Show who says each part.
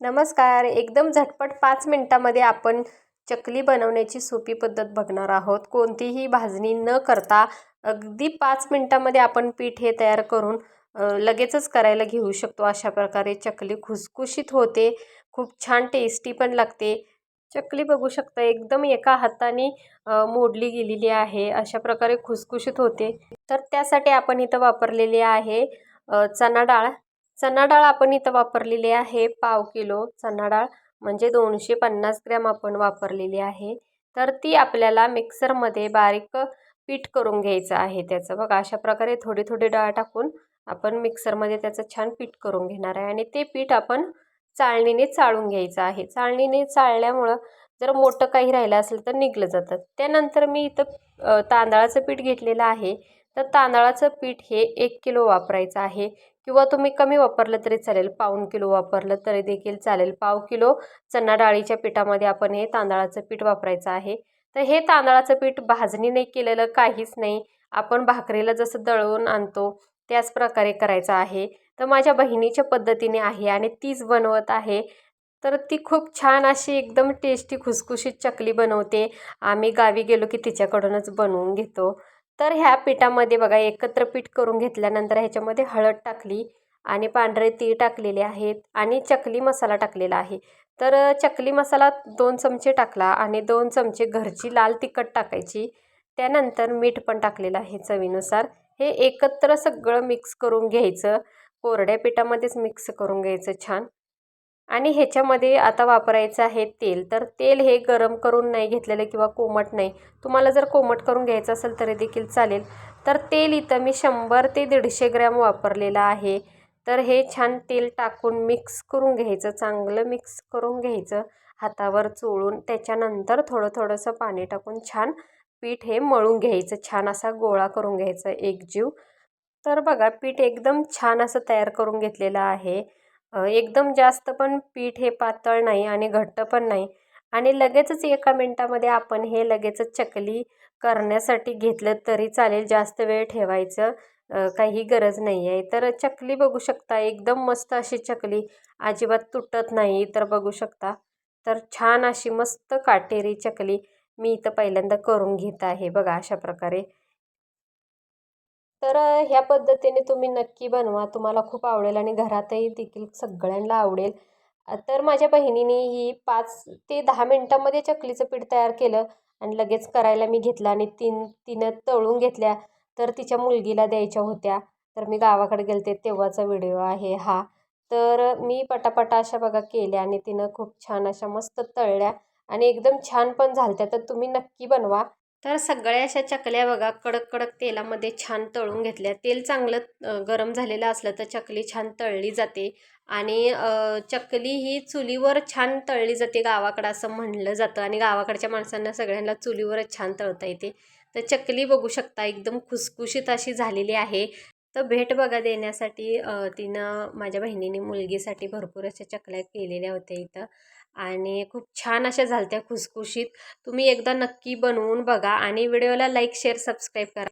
Speaker 1: नमस्कार. एकदम झटपट पाच मिनटामध्ये आपण चकली बनवण्याची सोपी पद्धत बघणार आहोत. कोणतीही भाजणी न करता अगदी पाच मिनटामध्ये आपण पीठ हे तयार करून लगेचच करायला घेऊ शकतो. अशा प्रकारे चकली खुसखुशीत होते. खूप छान टेस्टी पण लागते. चकली बघू शकता एकदम एका हाताने मोडली गेलेली आहे. अशा प्रकारे खुसखुशीत होते. तर त्यासाठी आपण इथं वापरलेली आहे चणा डाळ. चणा डाळ आपण इथं वापरलेली आहे पाव किलो चणा डाळ म्हणजे दोनशे पन्नास ग्रॅम आपण वापरलेली आहे. तर ती आपल्याला मिक्सरमध्ये बारीक पीठ करून घ्यायचं आहे त्याचं. बघा अशा प्रकारे थोडी थोडी डाळ टाकून आपण मिक्सरमध्ये त्याचं छान पीठ करून घेणार आहे. आणि ते पीठ आपण चाळणीने चाळून घ्यायचं आहे. चाळणीने चाळल्यामुळं जर मोठं काही राहिलं असेल तर निघलं जातं. त्यानंतर मी इथं तांदळाचं पीठ घेतलेलं आहे. तर तांदळाचं पीठ हे एक किलो वापरायचं आहे. किंवा तुम्ही कमी वापरलं तरी चालेल पाऊण किलो वापरलं तरी देखील चालेल. पाव किलो चणा डाळीच्या पिठामध्ये आपण हे तांदळाचं पीठ वापरायचं आहे. तर हे तांदळाचं पीठ भाजणी नाही केलेलं काहीच नाही. आपण भाकरीला जसं दळवून आणतो त्याच प्रकारे करायचं आहे. तर माझ्या बहिणीच्या पद्धतीने आहे आणि तीच बनवत आहे. तर ती खूप छान अशी एकदम टेस्टी खुसखुशीत चकली बनवते. आम्ही गावी गेलो की तिच्याकडूनच बनवून घेतो. तर ह्या पिठामध्ये बघा एकत्र पीठ करून घेतल्यानंतर ह्याच्यामध्ये हळद टाकली आणि पांढरे तीळ टाकलेले आहेत आणि चकली मसाला टाकलेला आहे. तर चकली मसाला दोन चमचे टाकला आणि दोन चमचे घरची लाल तिखट टाकायची. त्यानंतर मीठ पण टाकलेलं आहे चवीनुसार. हे एकत्र सगळं मिक्स करून घ्यायचं. कोरड्या पिठामध्येच मिक्स करून घ्यायचं छान. आणि ह्याच्यामध्ये आता वापरायचं आहे तेल. तर तेल हे गरम करून नाही घेतलेलं किंवा कोमट नाही. तुम्हाला जर कोमट करून घ्यायचं असेल तरी देखील चालेल. तर तेल इथं मी शंभर ते दीडशे ग्रॅम वापरलेलं आहे. तर हे छान तेल टाकून मिक्स करून घ्यायचं चांगलं मिक्स करून घ्यायचं हातावर चोळून. त्याच्यानंतर थोडं थोडंसं पाणी टाकून छान पीठ हे मळून घ्यायचं. छान असा गोळा करून घ्यायचा एकजीव तर बघा पीठ एकदम छान असं तयार करून घेतलेलं आहे. एकदम जास्त पण पीठ हे पातळ नाही आणि घट्ट पण नाही. आणि लगेचच एका मिनटामध्ये आपण हे लगेचच चकली करण्यासाठी घेतलं तरी चालेल जास्त वेळ ठेवायचं काही गरज नाही आहे तर चकली बघू शकता एकदम मस्त अशी चकली. अजिबात तुटत नाही तर बघू शकता. तर छान अशी मस्त काटेरी चकली मी इथं पहिल्यांदा करून घेत आहे बघा अशा प्रकारे. तर ह्या पद्धतीने तुम्ही नक्की बनवा. तुम्हाला खूप आवडेल आणि घरातही देखील सगळ्यांना आवडेल. तर माझ्या बहिणीने ही पाच ते दहा मिनटामध्ये चकलीचं पीठ तयार केलं आणि लगेच करायला मी घेतलं आणि तीन तिनं तळून घेतल्या तर तिच्या मुलगीला द्यायच्या होत्या. तर मी गावाकडे गेलते तेव्हाचा व्हिडिओ आहे हा. तर मी पटापटा अशा बघा केल्या आणि तिनं खूप छान अशा मस्त तळल्या आणि एकदम छान पण झालत्या. तर तुम्ही नक्की बनवा. तर सगळ्या अशा चकल्या बघा कडक कडक तेलामध्ये छान तळून घेतल्या. तेल चांगलं गरम झालेलं असलं तर चकली छान तळली जाते. आणि चकली ही चुलीवर छान तळली जाते गावाकडं असं म्हणलं जातं. आणि गावाकडच्या माणसांना सगळ्यांना चुलीवरच छान तळता येते. तर चकली बघू शकता एकदम खुसखुशीत अशी झालेली आहे. तर भेट बघा देण्यासाठी तिनं माझ्या बहिणीने मुलगीसाठी भरपूर अशा चकल्या केलेल्या होत्या इथं. आणि खूप छान अशा झालत्या खुसखुशीत. तुम्ही एकदा नक्की बनवून बघा आणि व्हिडिओला लाईक शेअर सबस्क्राईब करा.